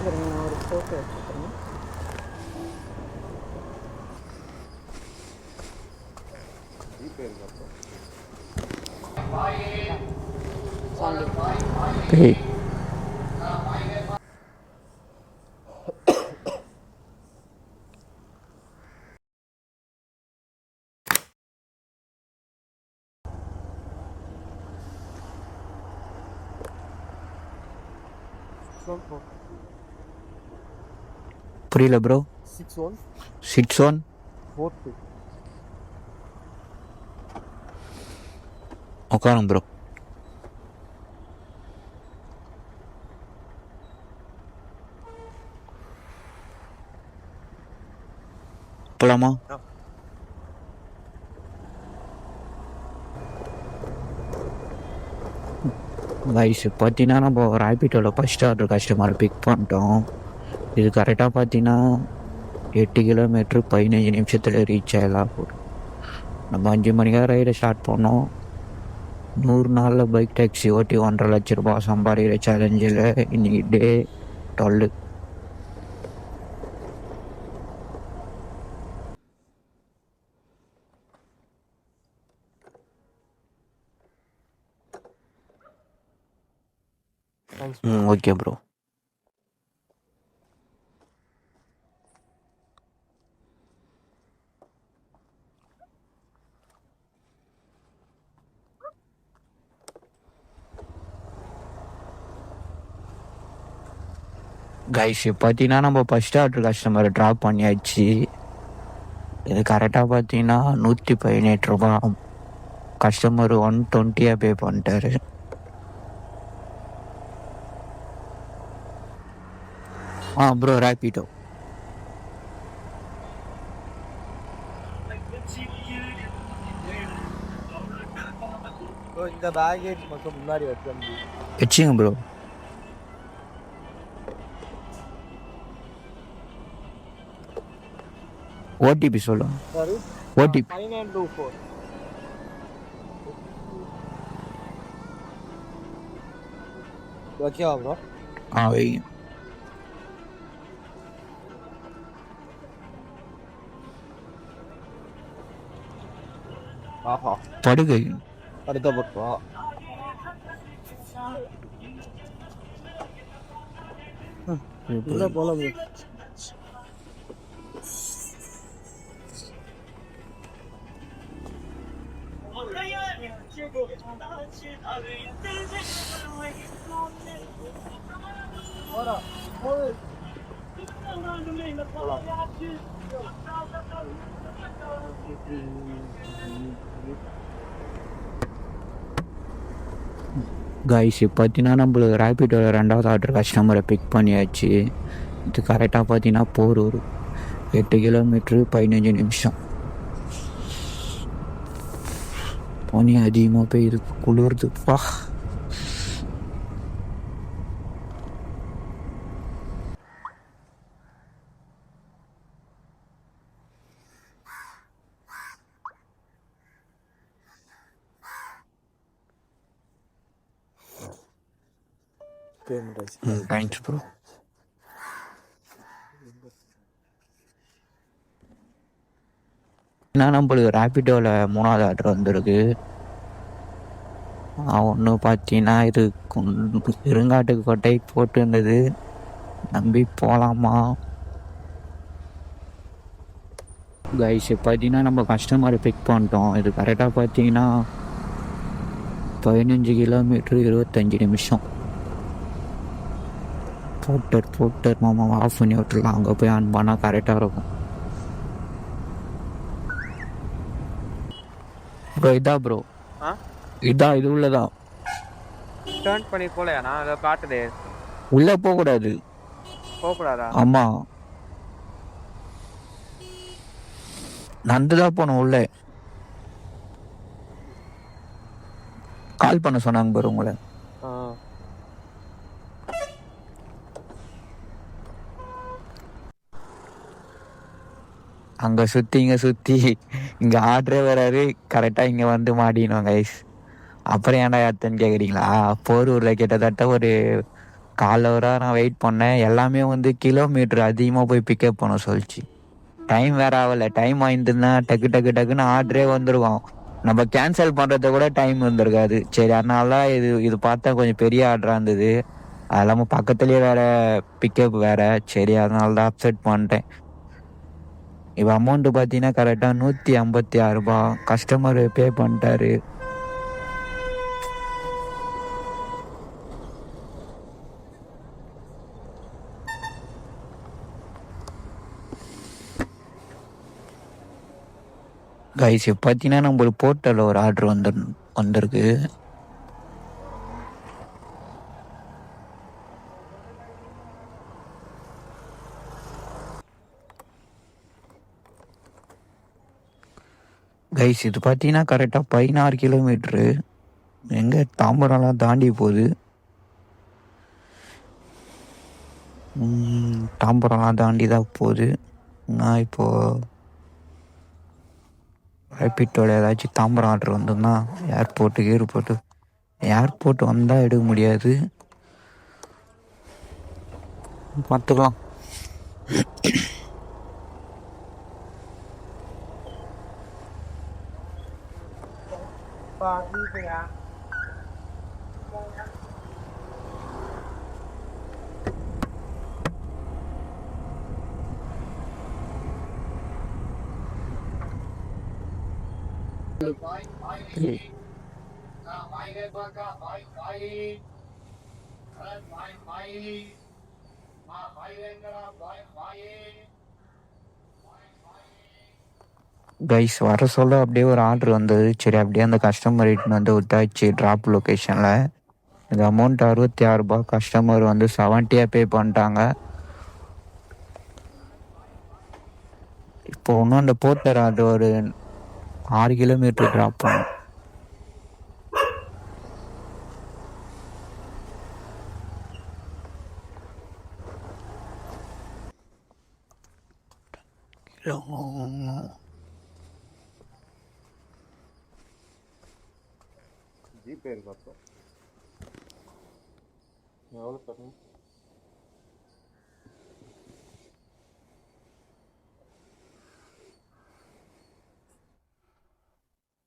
இருங்க நான் ஒரு ஃபோட்டோ எடுத்துக்கிறேன் டேய் புரியல bro six one six one four two உட்காருங்க ப்ரோ போலாமா? கைஸ் பார்த்தீங்கன்னா நம்ம ரேபிட்டோட ஃபஸ்ட் ஆர்டர் கஸ்டமரை பிக் பண்ணிட்டோம். இது கரெக்டாக பார்த்தீங்கன்னா எட்டு கிலோமீட்ரு பதினஞ்சு நிமிஷத்தில் ரீச் ஆகலாம் நம்ம அஞ்சு மணிக்காக ரைடை ஸ்டார்ட் பண்ணோம். நூறு நாளில் பைக் டாக்ஸி ஓட்டி ஒன்றரை லட்ச ரூபாய் சம்பாதிக்கிற சேலஞ்சில் இன்னைக்கு day twelve okay bro guys பார்த்தீங்கன்னா நம்ம ஃபஸ்ட் ஆர்டர் கஸ்டமரை ட்ராப் பண்ணியாச்சு. இது கரெக்டாக பார்த்தீங்கன்னா நூற்றி பதினெட்டு ரூபா. கஸ்டமர் ஒன் டுவெண்ட்டியாக பே பண்ணிட்டாரு. ஆ ப்ரோ ரேப்பிட்டோ இந்த பேகேஜ் மட்டும் முன்னாடி வச்சு வச்சுங்க ப்ரோ ஓடிபி சாரி ஓடிபி ஓகேவா ப்ரோ ஆ வைங்க ஆஹா. படுகை அடுத்த பக்கம் உள்ள போல காய்ஸ் பார்த்தீங்கன்னா நம்மளுக்கு ரேபிடோட ரெண்டாவது ஆர்டர் கஸ்டமரை பிக் பண்ணியாச்சு. இது கரெக்டாக பார்த்தீங்கன்னா போரூர். எட்டு கிலோமீட்ரு பதினஞ்சு நிமிஷம். பனி அதிகமாக பெய்யுது குளிருதுப்பா பேமெண்ட் ஆச்சு தேங்க்ஸ் ப்ரோ ஏன்னா நம்மளுக்கு ரேபிடோவில் மூணாவது ஆர்டர் வந்திருக்கு? ஒன்று பார்த்தீங்கன்னா இது இருங்காட்டுக்கு கொட்டை போட்டு இருந்தது நம்பி போகலாமா கைஸ் பார்த்தீங்கன்னா நம்ம கஸ்டமரை பிக் பண்ணிட்டோம். இது கரெக்டாக பார்த்தீங்கன்னா பதினஞ்சு கிலோமீட்ரு இருபத்தஞ்சி நிமிஷம். போட்டர் போட்டர் மாமா ஆஃப் பண்ணி விட்டுருலாம் அங்கே போய் ஆன் பண்ணால் கரெக்டாக இருக்கும். ப்ரோ இதா ப்ரோ ஆ? இதா இது உள்ளதா? டேர்ன் பண்ணி போலையா? நான் அதை காட்டுதே. உள்ளே போகக்கூடாது. போகக்கூடாதா? ஆமாம் நந்து தான் போனோம் உள்ளே. கால் பண்ண சொன்னாங்க பாரு உங்களை. அங்கே சுற்றி இங்கே சுற்றி இங்கே ஆர்டரே வராரு கரெக்டாக இங்கே வந்து மாட்டினோம் கைஸ் அப்புறம் ஏன்டா ஏத்தன்னு கேட்குறீங்களா போரூரில் கிட்டத்தட்ட ஒரு கால் வர நான் வெயிட் பண்ணேன். எல்லாமே வந்து கிலோமீட்டர் அதிகமாக போய் பிக்கப் பண்ண சொல்லிச்சு. டைம் வேற ஆகல. டைம் வாங்கிட்டுருந்தா டக்கு டக்கு டக்குன்னு ஆர்டரே வந்துருவோம் நம்ம கேன்சல் பண்ணுறத கூட டைம் வந்திருக்காது. சரி அதனால தான் இது இது பார்த்தா கொஞ்சம் பெரிய ஆர்டராக இருந்தது. அது இல்லாமல் பக்கத்துலேயே வேற பிக்கப் வேற. சரி அதனால தான் அப்செட் பண்ணிட்டேன். இப்போ அமௌண்ட்டு பார்த்தீங்கன்னா கரெக்டாக நூற்றி ஐம்பத்தி ஆறு ரூபா. கஸ்டமர் பே பண்ணிட்டாரு. கைஸ் பார்த்தீங்கன்னா நம்மளுக்கு போர்ட்டலில் ஒரு ஆர்டர் வந்து வந்திருக்கு. கைஸ் இது பார்த்தீங்கன்னா கரெக்டாக பதினாறு கிலோமீட்ரு எங்கே தாம்பரம்லாம் தாண்டி போகுது. தாம்பரம்லாம் தாண்டி தான் போகுது. நான் இப்போது ரேபிட்டோட ஏதாச்சும் தாம்பரம் ஆர்டர் வந்தோம்னா ஏர்போர்ட்டு ஏர்போர்ட்டு ஏர்போர்ட் வந்தால் எடுக்க முடியாது. பார்த்துக்கலாம். con đi về Gì? Hãy subscribe cho kênh Ghiền Mì Gõ Để không bỏ lỡ những video hấp dẫn guys வர சொல்ல அப்படியே ஒரு ஆர்டர் வந்தது. சரி அப்படியே அந்த கஸ்டமர் இட்டுன்னு வந்து விட்டாச்சு ட்ராப் லொக்கேஷனில் இந்த அமௌண்ட் அறுபத்தி ஆறு ரூபாய். கஸ்டமர் வந்து செவன்ட்டியாக பே பண்ணிட்டாங்க. இப்போ இன்னும் அந்த போர்ட்டர் அது ஒரு ஆறு கிலோமீட்டர் ட்ராப் பண்ணும்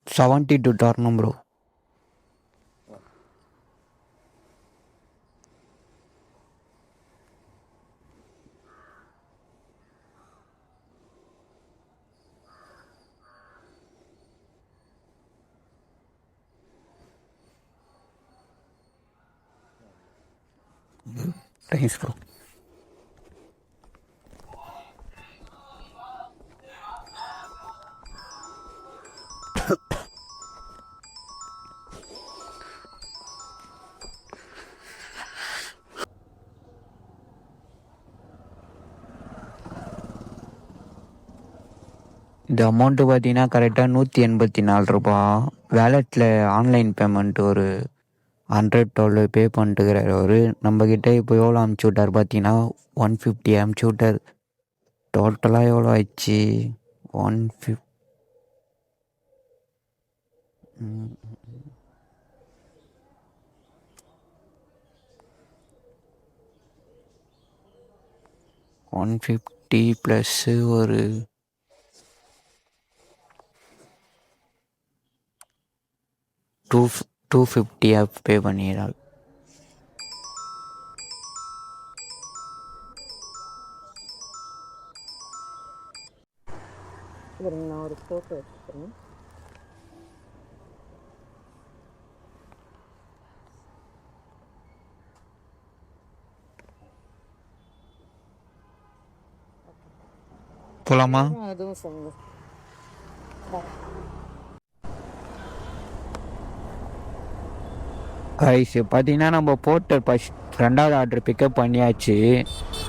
எவ்வளோ தரணும் செவன்ட்டி டூ தரணும் தேங்க்ஸ் ப்ரோ இந்த அமௌண்ட்டு பார்த்தீங்கன்னா கரெக்டாக நூற்றி எண்பத்தி நாலு ரூபா. வேலெட்டில் ஆன்லைன் பேமெண்ட் ஒரு ஹண்ட்ரட் டுவெல் பே பண்ணிட்டுக்கிறார். அவர் நம்மக்கிட்ட இப்போ எவ்வளோ அமுச்சு விட்டார் பார்த்தீங்கன்னா ஒன் ஃபிஃப்டி அமுச்சு விட்டார். டோட்டலாக எவ்வளோ ஆயிடுச்சு? One fif one fifty plus ஒரு டூ டூ ஃபிஃப்டியாக பே பண்ணிடுறாள் நான் ஒரு ஃபோட்டோ எடுத்துக்கிறேன். போகலாமா அதுவும் சொல்லுங்க. கைஸ் பார்த்தீங்கன்னா நம்ம போட்ட ஃபஸ்ட் ரெண்டாவது ஆர்டர் பிக்கப் பண்ணியாச்சு.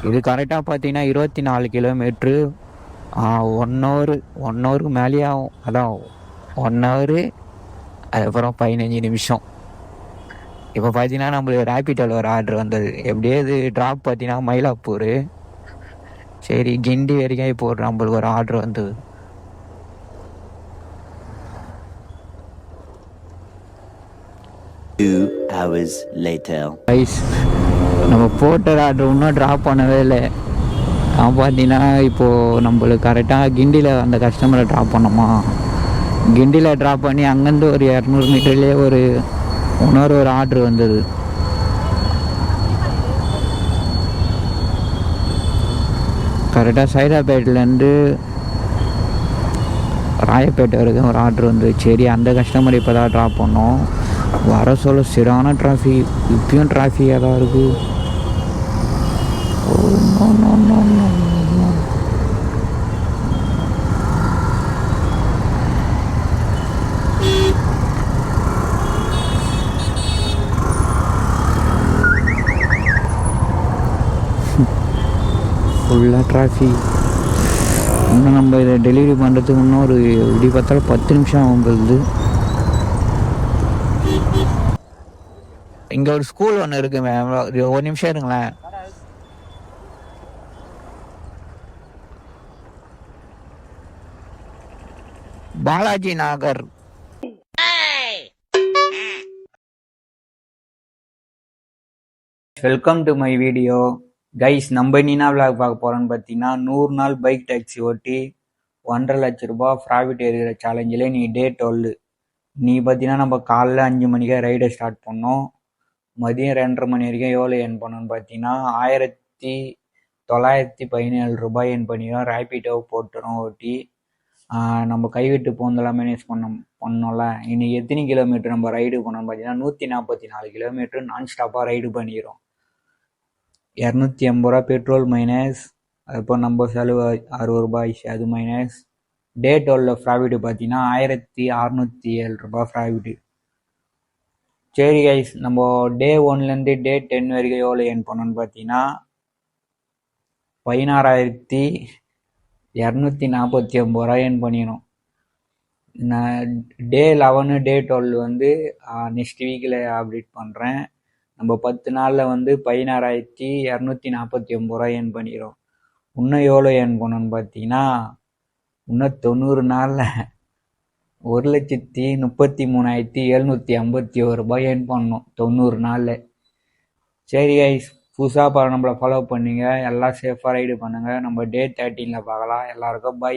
இது கரெக்டாக பார்த்தீங்கன்னா இருபத்தி நாலு கிலோமீட்ரு ஒன் ஹவர் ஒன் ஹவருக்கு மேலேயே ஆகும். அதான் ஒன் ஹவரு அதுக்கப்புறம் பதினஞ்சு நிமிஷம். இப்போ பார்த்தீங்கன்னா நம்மளுக்கு ரேபிட்டோவில் ஒரு ஆர்டர் வந்தது. எப்படியே இது ட்ராப் பார்த்தீங்கன்னா மயிலாப்பூர். சரி கிண்டி வரைக்கும் இப்போ ஒரு நம்மளுக்கு ஒரு ஆர்டர் வந்தது. Two hours நம்ம போட்ட ஆர்டர் இன்னும் ட்ராப் பண்ணவே இல்லை. நான் பார்த்தீங்கன்னா இப்போது நம்மளுக்கு கரெக்டாக கிண்டியில் அந்த கஸ்டமரை ட்ராப் பண்ணோமா? கிண்டியில் ட்ராப் பண்ணி அங்கேருந்து ஒரு இரநூறு மீட்டர்லேயே ஒரு இன்னொரு ஒரு ஆர்டர் வந்தது. கரெக்டாக சைதாப்பேட்டிலேருந்து ராயப்பேட்டை வரைக்கும் ஒரு ஆர்டர் வந்து சரி அந்த கஸ்டமர் இப்போ தான் ட்ராப் பண்ணோம். வர சொல்ல சரியான டிராஃபிக் இப்பயும் டிராஃபிக்காக தான் இருக்குது ஃபுல்லாக டிராஃபிக் இன்னும் நம்ம இதை டெலிவரி பண்ணுறதுக்கு இன்னும் ஒரு இப்படி பார்த்தாலும் பத்து நிமிஷம் ஆகும் போகுது இங்கே ஒரு ஸ்கூல் ஒன்று இருக்கு மேம் ஒரு நிமிஷம் இருங்களேன். Balaji Nagar. Welcome to my video guys நம்ம நீனா விளாக் பார்க்க போறோம்னு பார்த்தீங்கன்னா நூறு நாள் பைக் டாக்ஸி ஓட்டி ஒன்றரை லட்ச ரூபாய் ப்ராஃபிட் எடுக்கிற சேலஞ்சில் நீ டே டுவெல் நீ பார்த்தீங்கன்னா நம்ம காலைல அஞ்சு மணிக்கே ரைடை ஸ்டார்ட் பண்ணோம். மதியம் ரெண்டரை மணி வரைக்கும் எவ்வளோ என் பண்ணணும்னு பார்த்தீங்கன்னா ஆயிரத்தி தொள்ளாயிரத்தி பதினேழு ரூபாய் என் பண்ணிடுவோம் ரேப்பிடோ போட்டுரும் ஓட்டி. நம்ம கைவிட்டு போந்தெல்லாம் மேனேஜ் பண்ணோம் பண்ணோம்ல. இன்னைக்கு எத்தனை கிலோமீட்டர் நம்ம ரைடு பண்ணோம்னு பார்த்தீங்கன்னா நூற்றி நாற்பத்தி நாலு கிலோமீட்டர் நான் ஸ்டாப்பாக ரைடு பண்ணிடுறோம் இரநூத்தி ஐம்பது ரூபா பெட்ரோல் மைனஸ் அதுப்போ நம்ம செலவு அறுபது ரூபாய் அது மைனஸ் டே டுவெல்ல ப்ராஃபிட் பார்த்தீங்கன்னா ஆயிரத்தி அறநூற்றி ஏழு ரூபாய் ப்ராஃபிட்டு சரி கைஸ் நம்ம டே ஒன்லேருந்து டே டென் வரைக்கும் எவ்வளோ ஏர்ன் பண்ணோன்னு பார்த்தீங்கன்னா பதினாறாயிரத்தி இரநூத்தி நாற்பத்தி ஒம்பது ரூபாய் ஏர்ன் பண்ணிடணும் நான் டே லெவனு டே டுவெல் வந்து நெக்ஸ்ட் வீக்கில் அப்டேட் பண்ணுறேன் நம்ம பத்து நாளில் வந்து பதினாறாயிரத்தி இரநூத்தி நாற்பத்தி ஒம்பது ரூபாய் ஏர்ன் பண்ணிக்கிறோம் இன்னும் எவ்வளோ ஏர்ன் பண்ணணும்னு பார்த்தீங்கன்னா இன்னும் தொண்ணூறு நாளில் ஒரு லட்சத்தி முப்பத்தி மூணாயிரத்தி எழுநூற்றி ஐம்பத்தி ஒரு ரூபாய் ஏர்ன் பண்ணணும் தொண்ணூறு நாளில். சரி ஐஸ் புதுசாக பாரு நம்மளை ஃபாலோ பண்ணுங்கள் எல்லாம் சேஃபாக ரைடு பண்ணுங்கள் நம்ம டே தேர்ட்டீனில் பார்க்கலாம். எல்லாருக்கும் பை